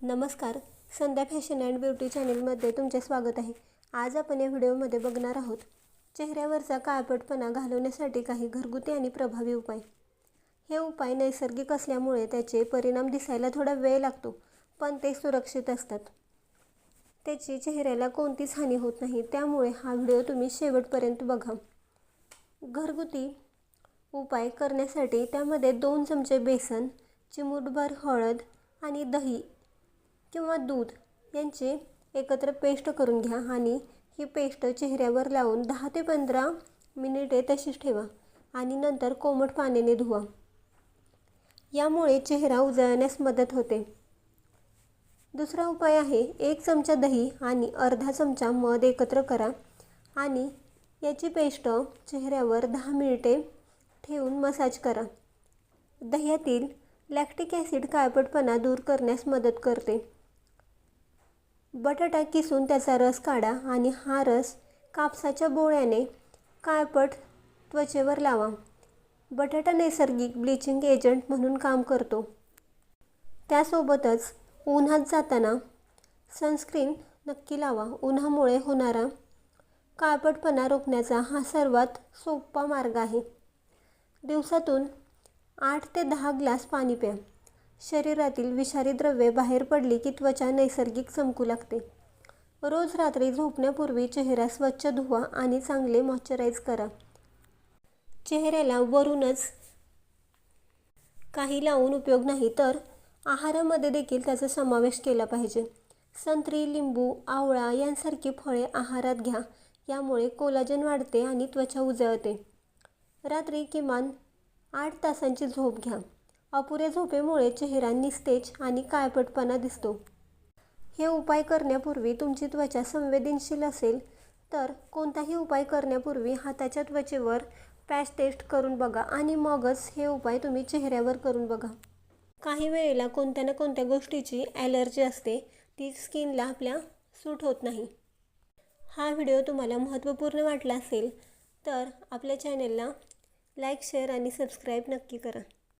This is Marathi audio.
नमस्कार. संध्या फॅशन अँड ब्युटी चॅनलमध्ये तुमचे स्वागत आहे. आज आपण या व्हिडिओमध्ये बघणार आहोत चेहऱ्यावरचा काळपटपणा घालवण्यासाठी काही घरगुती आणि प्रभावी उपाय. हे उपाय नैसर्गिक असल्यामुळे त्याचे परिणाम दिसायला थोडा वेळ लागतो पण ते सुरक्षित असतात. त्याची चेहऱ्याला कोणतीच हानी होत नाही त्यामुळे हा व्हिडिओ तुम्ही शेवटपर्यंत बघा. घरगुती उपाय करण्यासाठी त्यामध्ये दोन चमचे बेसन चिमूटभर हळद आणि दही किंवा दूध यांचे एकत्र पेस्ट करून घ्या आणि ही पेस्ट चेहऱ्यावर लावून दहा ते पंधरा मिनिटे तशीच ठेवा आणि नंतर कोमट पाण्याने धुवा. यामुळे चेहरा उजळण्यास मदत होते. दुसरा उपाय आहे एक चमचा दही आणि अर्धा चमचा मध एकत्र करा आणि याची पेस्ट चेहऱ्यावर दहा मिनिटे ठेवून मसाज करा. दह्यातील लॅक्टिक ॲसिड काळपटपणा दूर करण्यास मदत करते. बटाटा किसून त्याचा रस काढा आणि हा रस कापसाच्या बोळ्याने काळपट त्वचेवर लावा. बटाटा नैसर्गिक ब्लिचिंग एजंट म्हणून काम करतो. त्यासोबतच उन्हात जाताना सनस्क्रीन नक्की लावा. उन्हामुळे होणारा काळपटपणा रोखण्याचा हा सर्वात सोपा मार्ग आहे. दिवसातून आठ ते दहा ग्लास पाणी प्या. शरीरातील विषारी द्रव्ये बाहेर पडली की त्वचा नैसर्गिक चमकू लागते. रोज रात्री झोपण्यापूर्वी चेहरा स्वच्छ धुवा आणि चांगले मॉइश्चराईज करा. चेहऱ्याला वरूनच काही लावून उपयोग नाही तर आहारामध्ये देखील त्याचा समावेश केला पाहिजे. संत्री लिंबू आवळा यांसारखी फळे आहारात घ्या. यामुळे कोलाजन वाढते आणि त्वचा उजळते. रात्री किमान आठ तासांची झोप घ्या. अपुऱ्या झोपेमुळे चेहरा निस्तेज आणि काळपटपणा दिसतो. हे उपाय करण्यापूर्वी तुमची त्वचा संवेदनशील असेल तर कोणताही उपाय करण्यापूर्वी हाताच्या त्वचेवर पॅच टेस्ट करून बघा आणि मगच हे उपाय तुम्ही चेहऱ्यावर करून बघा. काही वेळेला कोणत्या ना कोणत्या गोष्टीची ॲलर्जी असते ती स्किनला आपल्या सूट होत नाही. हा व्हिडिओ तुम्हाला महत्त्वपूर्ण वाटला असेल तर आपल्या चॅनेलला लाईक शेअर आणि सबस्क्राईब नक्की करा.